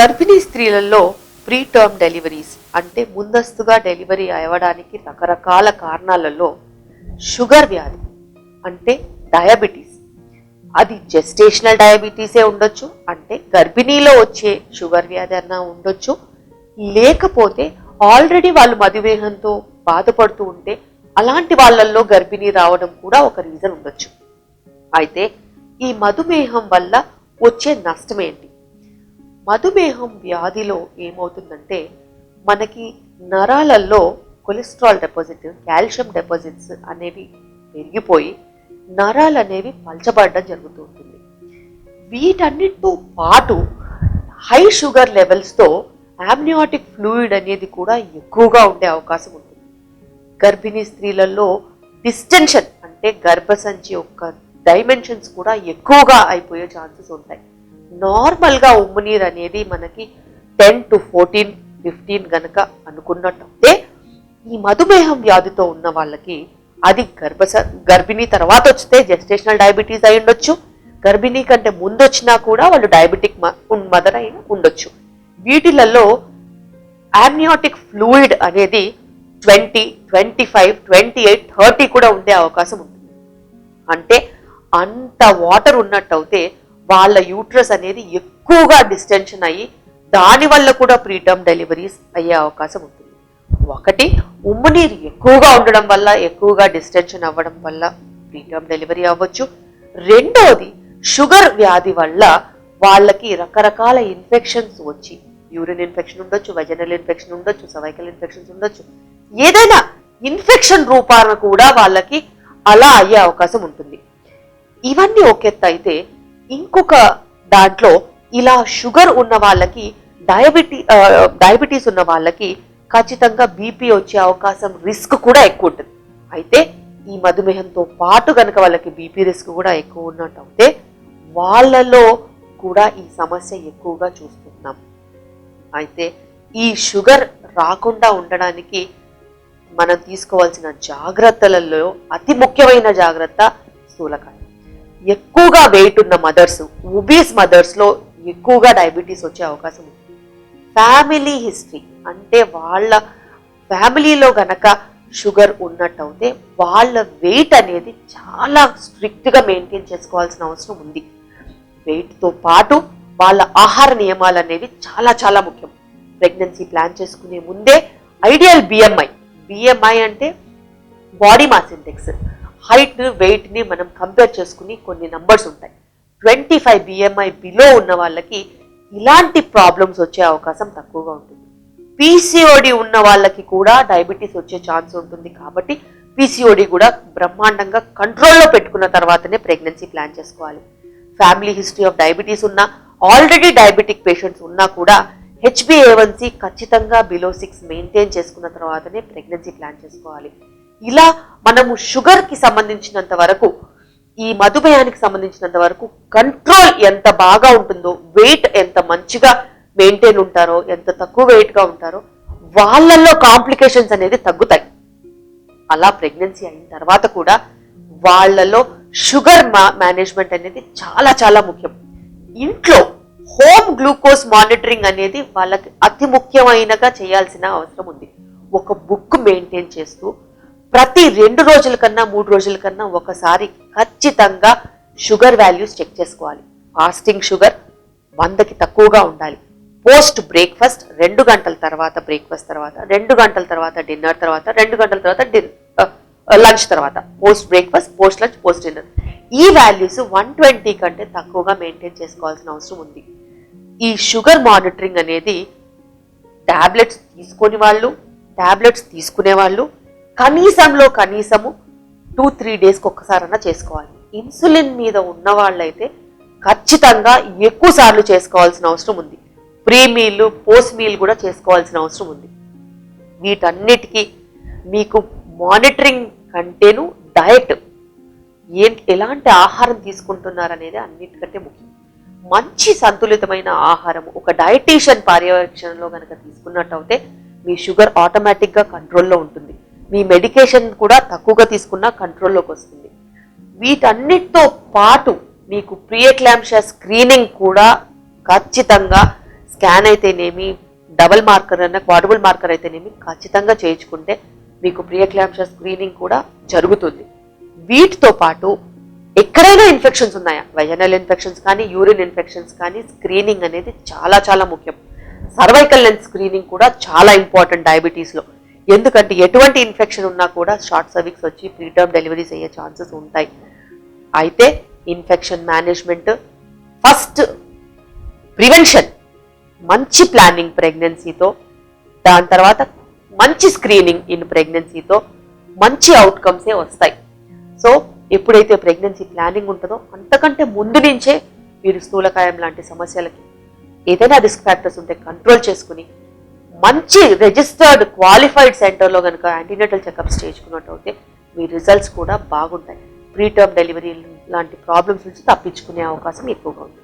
గర్భిణీ స్త్రీలలో pre term deliveries అంటే ముందస్తుగా డెలివరీ అవ్వడానికి రకరకాల కారణాలలో షుగర్ వ్యాధి అంటే డయాబెటీస్. అది జెస్టేషనల్ డయాబెటీసే ఉండొచ్చు అంటే గర్భిణీలో వచ్చే షుగర్ వ్యాధి అన్నా ఉండొచ్చు. లేకపోతే ఆల్రెడీ వాళ్ళు మధుమేహంతో బాధపడుతూ ఉంటే అలాంటి వాళ్ళల్లో గర్భిణీ రావడం కూడా ఒక రీజన్ ఉండొచ్చు. అయితే ఈ మధుమేహం వల్ల వచ్చే నష్టం ఏంటి? మధుమేహం వ్యాధిలో ఏమవుతుందంటే మనకి నరాలల్లో కొలెస్ట్రాల్ డిపాజిట్ కాల్షియం డిపాజిట్స్ అనేవి పెరిగిపోయి నరాలు అనేవి పలచబడడం జరుగుతూ ఉంటుంది. వీటన్నిటితో పాటు హై షుగర్ లెవెల్స్తో యామ్నియాటిక్ ఫ్లూయిడ్ అనేది కూడా ఎక్కువగా ఉండే అవకాశం ఉంటుంది. గర్భిణీ స్త్రీలలో డిస్టెన్షన్ అంటే గర్భసంచి యొక్క డైమెన్షన్స్ కూడా ఎక్కువగా అయిపోయే ఛాన్సెస్ ఉంటాయి. నార్మల్గా ఉమ్మునీరు అనేది మనకి టెన్ టు ఫోర్టీన్ ఫిఫ్టీన్ గనక అనుకున్నట్టయితే ఈ మధుమేహం వ్యాధితో ఉన్న వాళ్ళకి అది గర్భస గర్భిణీ తర్వాత వచ్చితే జెస్టేషనల్ డయాబెటీస్ అయి ఉండొచ్చు. గర్భిణీ కంటే ముందు వచ్చినా కూడా వాళ్ళు డయాబెటిక్ మదర్ అయి ఉండొచ్చు. వీటిలలో ఆమ్నియాటిక్ ఫ్లూయిడ్ అనేది twenty twenty five twenty eight thirty కూడా ఉండే అవకాశం ఉంటుంది. అంటే అంత వాటర్ ఉన్నట్టయితే వాళ్ళ యూట్రస్ అనేది ఎక్కువగా డిస్టెన్షన్ అయ్యి దానివల్ల కూడా ప్రీటర్మ్ డెలివరీస్ అయ్యే అవకాశం ఉంటుంది. ఒకటి ఉమ్ము నీరు ఎక్కువగా ఉండడం వల్ల ఎక్కువగా డిస్టెన్షన్ అవ్వడం వల్ల ప్రీటర్మ్ డెలివరీ అవ్వచ్చు. రెండోది షుగర్ వ్యాధి వల్ల వాళ్ళకి రకరకాల ఇన్ఫెక్షన్స్ వచ్చి యూరిన్ ఇన్ఫెక్షన్ ఉండొచ్చు వెజనల్ ఇన్ఫెక్షన్ ఉండొచ్చు సర్వైకల్ ఇన్ఫెక్షన్స్ ఉండొచ్చు. ఏదైనా ఇన్ఫెక్షన్ రూపాన కూడా వాళ్ళకి అలా అయ్యే అవకాశం ఉంటుంది. ఇవన్నీ ఒక ఎత్తు అయితే ఇంకొక దాంట్లో ఇలా షుగర్ ఉన్న వాళ్ళకి డయాబెటీ డయాబెటీస్ ఉన్న వాళ్ళకి ఖచ్చితంగా బీపీ వచ్చే అవకాశం రిస్క్ కూడా ఎక్కువ ఉంటుంది. అయితే ఈ మధుమేహంతో పాటు కనుక వాళ్ళకి బీపీ రిస్క్ కూడా ఎక్కువ ఉన్నట్టు అయితే వాళ్ళలో కూడా ఈ సమస్య ఎక్కువగా చూస్తున్నాం. అయితే ఈ షుగర్ రాకుండా ఉండడానికి మనం తీసుకోవాల్సిన జాగ్రత్తలలో అతి ముఖ్యమైన జాగ్రత్త స్థూలకాయం. ఎక్కువగా వెయిట్ ఉన్న మదర్స్ ఉబీస్ మదర్స్లో ఎక్కువగా డయాబెటీస్ వచ్చే అవకాశం ఉంది. ఫ్యామిలీ హిస్టరీ అంటే వాళ్ళ ఫ్యామిలీలో గనక షుగర్ ఉన్నట్టయితే వాళ్ళ వెయిట్ అనేది చాలా స్ట్రిక్ట్గా మెయింటైన్ చేసుకోవాల్సిన అవసరం ఉంది. వెయిట్తో పాటు వాళ్ళ ఆహార నియమాలు అనేవి చాలా చాలా ముఖ్యం. ప్రెగ్నెన్సీ ప్లాన్ చేసుకునే ముందే ఐడియల్ బిఎంఐ బిఎంఐ అంటే బాడీ మాస్ ఇండెక్స్ హైట్ వెయిట్ని మనం కంపేర్ చేసుకుని కొన్ని నంబర్స్ ఉంటాయి. ట్వంటీ ఫైవ్ బిఎంఐ బిలో ఉన్న వాళ్ళకి ఇలాంటి ప్రాబ్లమ్స్ వచ్చే అవకాశం తక్కువగా ఉంటుంది. పీసీఓడి ఉన్న వాళ్ళకి కూడా డయాబెటీస్ వచ్చే ఛాన్స్ ఉంటుంది కాబట్టి పీసీఓడి కూడా బ్రహ్మాండంగా కంట్రోల్లో పెట్టుకున్న తర్వాతనే ప్రెగ్నెన్సీ ప్లాన్ చేసుకోవాలి. ఫ్యామిలీ హిస్టరీ ఆఫ్ డయాబెటీస్ ఉన్న ఆల్రెడీ డయాబెటిక్ పేషెంట్స్ ఉన్నా కూడా హెచ్బిఏవన్సీ ఖచ్చితంగా బిలో సిక్స్ మెయింటైన్ చేసుకున్న తర్వాతనే ప్రెగ్నెన్సీ ప్లాన్ చేసుకోవాలి. ఇలా మనము షుగర్కి సంబంధించినంత వరకు ఈ మధుమేహానికి సంబంధించినంత వరకు కంట్రోల్ ఎంత బాగా ఉంటుందో వెయిట్ ఎంత మంచిగా మెయింటైన్ ఉంటారో ఎంత తక్కువ వెయిట్గా ఉంటారో వాళ్ళల్లో కాంప్లికేషన్స్ అనేది తగ్గుతాయి. అలా ప్రెగ్నెన్సీ అయిన తర్వాత కూడా వాళ్ళలో షుగర్ మేనేజ్మెంట్ అనేది చాలా చాలా ముఖ్యం. ఇంట్లో హోమ్ గ్లూకోజ్ మానిటరింగ్ అనేది వాళ్ళకి అతి ముఖ్యమైనగా చేయాల్సిన అవసరం ఉంది. ఒక బుక్ మెయింటైన్ చేస్తూ ప్రతి రెండు రోజుల కన్నా మూడు రోజుల కన్నా ఒకసారి ఖచ్చితంగా షుగర్ వాల్యూస్ చెక్ చేసుకోవాలి. ఫాస్టింగ్ షుగర్ వందకి తక్కువగా ఉండాలి. పోస్ట్ బ్రేక్ఫాస్ట్ రెండు గంటల తర్వాత బ్రేక్ఫాస్ట్ తర్వాత రెండు గంటల తర్వాత డిన్నర్ తర్వాత రెండు గంటల తర్వాత డిన్ లంచ్ తర్వాత. Post breakfast post lunch post dinner. ఈ వాల్యూస్ వన్ ట్వంటీ కంటే తక్కువగా మెయింటైన్ చేసుకోవాల్సిన అవసరం ఉంది. ఈ షుగర్ మానిటరింగ్ అనేది టాబ్లెట్స్ తీసుకొని వాళ్ళు టాబ్లెట్స్ తీసుకునే వాళ్ళు కనీసంలో కనీసము టూ త్రీ డేస్కి ఒక్కసారన్నా చేసుకోవాలి. ఇన్సులిన్ మీద ఉన్న వాళ్ళైతే ఖచ్చితంగా ఎక్కువ సార్లు చేసుకోవాల్సిన అవసరం ఉంది. ప్రీ మీల్ పోస్ట్ మీల్ కూడా చేసుకోవాల్సిన అవసరం ఉంది. వీటన్నిటికీ మీకు మానిటరింగ్ కంటేను డయట్ ఏంటి ఎలాంటి ఆహారం తీసుకుంటున్నారనేది అన్నిటికంటే ముఖ్యం. మంచి సంతులితమైన ఆహారం ఒక డయటీషియన్ పర్యవేక్షణలో కనుక తీసుకున్నట్టయితే మీ షుగర్ ఆటోమేటిక్గా కంట్రోల్లో ఉంటుంది. మీ మెడికేషన్ కూడా తక్కువగా తీసుకున్నా కంట్రోల్లోకి వస్తుంది. వీటన్నిటితో పాటు మీకు ప్రియక్లాంషియా స్క్రీనింగ్ కూడా ఖచ్చితంగా స్కాన్ అయితేనేమి డబల్ మార్కర్ అన్న క్వాడబుల్ మార్కర్ అయితేనేమి ఖచ్చితంగా చేయించుకుంటే మీకు ప్రియక్లాంషియా స్క్రీనింగ్ కూడా జరుగుతుంది. వీటితో పాటు ఎక్కడైనా ఇన్ఫెక్షన్స్ ఉన్నాయా? వెజనల్ ఇన్ఫెక్షన్స్ కానీ యూరిన్ ఇన్ఫెక్షన్స్ కానీ స్క్రీనింగ్ అనేది చాలా చాలా ముఖ్యం. సర్వైకల్ లెన్స్ స్క్రీనింగ్ కూడా చాలా ఇంపార్టెంట్ డయాబెటీస్లో ఎందుకంటే ఎటువంటి ఇన్ఫెక్షన్ ఉన్నా కూడా షార్ట్ సర్వీక్స్ వచ్చి ప్రీటర్మ్ డెలివరీస్ అయ్యే ఛాన్సెస్ ఉంటాయి. అయితే ఇన్ఫెక్షన్ మేనేజ్మెంట్ ఫస్ట్ ప్రివెన్షన్ మంచి ప్లానింగ్ ప్రెగ్నెన్సీతో దాని తర్వాత మంచి స్క్రీనింగ్ ఇన్ ప్రెగ్నెన్సీతో మంచి అవుట్కమ్సే వస్తాయి. సో ఎప్పుడైతే ప్రెగ్నెన్సీ ప్లానింగ్ ఉంటుందో అంతకంటే ముందు నుంచే మీరు స్థూలకాయం లాంటి సమస్యలకి ఏదైనా రిస్క్ ఫ్యాక్టర్స్ ఉంటే కంట్రోల్ చేసుకుని మంచి రిజిస్టర్డ్ క్వాలిఫైడ్ సెంటర్లో కనుక యాంటీనేటల్ చెకప్స్ చేయించుకున్నట్టయితే మీ రిజల్ట్స్ కూడా బాగుంటాయి. ప్రీ టర్మ్ డెలివరీ లాంటి ప్రాబ్లమ్స్ నుంచి తప్పించుకునే అవకాశం ఎక్కువగా ఉంది